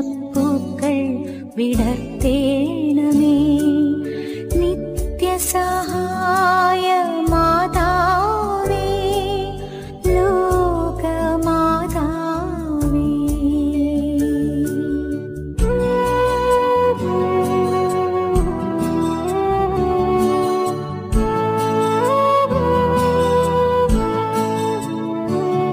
പൂക്കൾ വിടർത്തേണമേ. നിത്യസഹാ